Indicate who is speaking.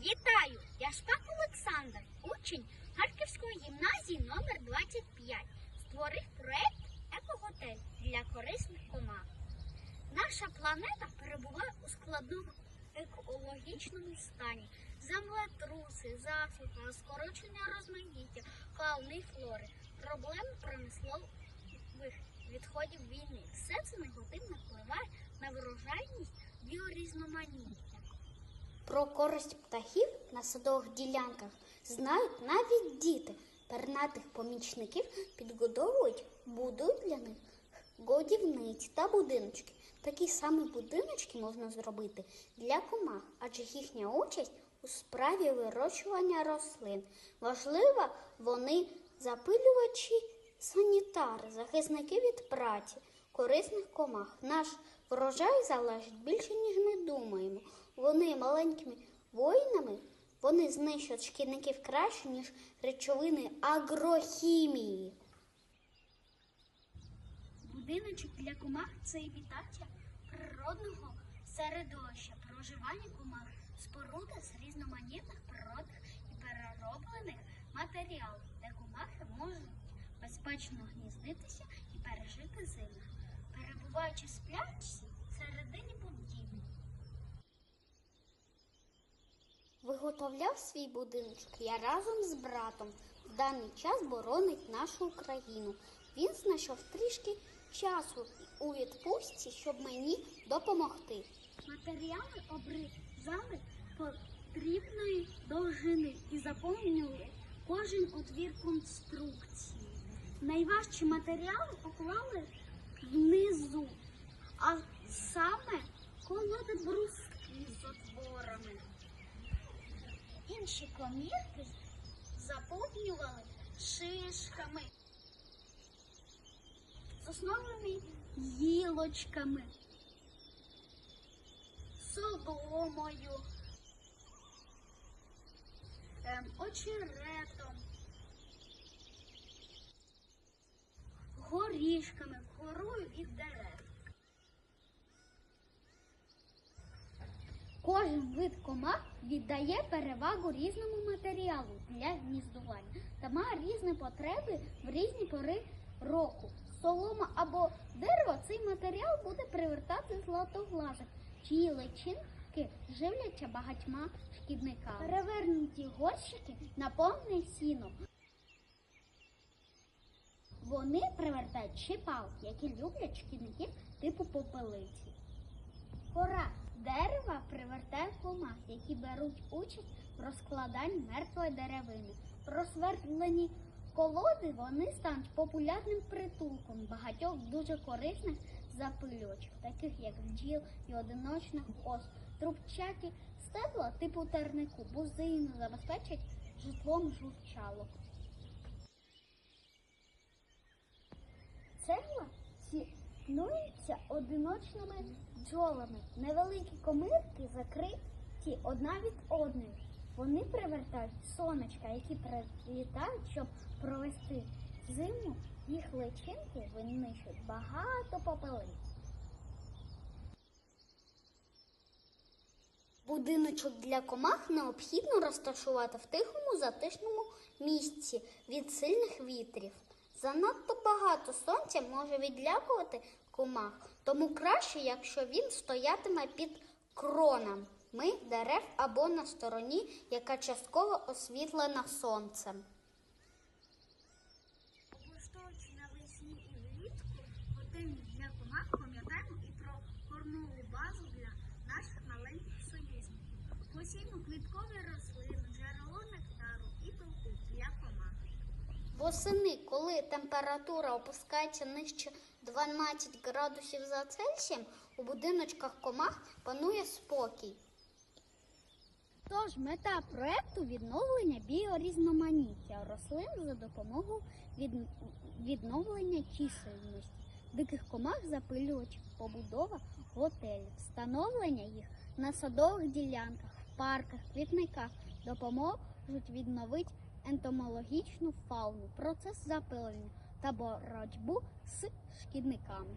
Speaker 1: Вітаю! Я Шпак Олександр, учень Харківської гімназії номер 25 Створив проект Екоготель для корисних комах. Наша планета перебуває у складному екологічному стані. Землетруси, засуха, скорочення розмаїття, фауни і флори, проблеми промислових відходів війни. Все це негативно впливає на врожайність біорізноманіття.
Speaker 2: Про користь птахів на садових ділянках знають навіть діти. Пернатих помічників підгодовують, будують для них годівниці та будиночки. Такі самі будиночки можна зробити для комах, адже їхня участь у справі вирощування рослин. Важливо, вони запилювачі санітари, захисники від праці, корисних комах. Наш врожай залежить більше, ніж ми думаємо. Вони маленькими воїнами, вони знищують шкідників краще, ніж речовини агрохімії.
Speaker 1: Будиночок для комах це імітація природного середовища, проживання комах, споруда з різноманітних природних і перероблених матеріалів, де комахи можуть безпечно гніздитися і пережити зиму, перебуваючи в сплячці всередині будівлі.
Speaker 2: Виготовляв свій будиночок я разом з братом. В даний час боронить нашу Україну. Він знайшов трішки часу у відпустці, щоб мені допомогти.
Speaker 1: Матеріали обрізали потрібної довжини і заповнювали кожен отвір конструкції. Найважчі матеріали поклали внизу, а саме колоди брустки з отворами. Інші комірки заповнювали шишками, сосновими гілочками соломою, ем, очеретом, горішками, корою від дерев. Кожен вид комах віддає перевагу різному матеріалу для гніздування та має різні потреби в різні пори року. Солома або дерево цей матеріал буде привертати златоглазих, чиї личинки живляться багатьма шкідниками. Перевернуті горщики наповнені сіном. Вони привертають шипалки, які люблять шкідників типу попелиці. Кора дерева привертає комах, які беруть участь в розкладанні мертвої деревини. Просвердлені колоди вони стануть популярним притулком багатьох дуже корисних запильочок, таких як бджіл і одиночних ос. Трубчаті стебла типу тернику бузину забезпечать житлом журчалок. Цегла цінується одиночними бджолами. Невеликі комирки закриті одна від одної. Вони привертають сонечка, які прилітають, щоб провести зиму. Їх личинки винищують багато попелиць.
Speaker 2: Будиночок для комах необхідно розташувати в тихому затишному місці від сильних вітрів. Занадто багато сонця може відлякувати комах, тому краще, якщо він стоятиме під кронами дерев або на стороні, яка частково освітлена сонцем.
Speaker 1: Облаштовуючи навесні і влітку готельні для комах, пам'ятаємо і про кормову базу для наших маленьких союзників. Посійну квіткові рослини, джерело нектару і пилку для комах.
Speaker 2: Восени, коли температура опускається нижче 12 градусів за Цельсієм, у будиночках комах панує спокій.
Speaker 1: Тож мета проекту відновлення біорізноманіття рослин за допомогою від... відновлення чисельності диких комах запилювачів, побудова готелів, встановлення їх на садових ділянках, парках, квітниках допоможуть відновити ентомологічну фауну, процес запилення та боротьбу з шкідниками.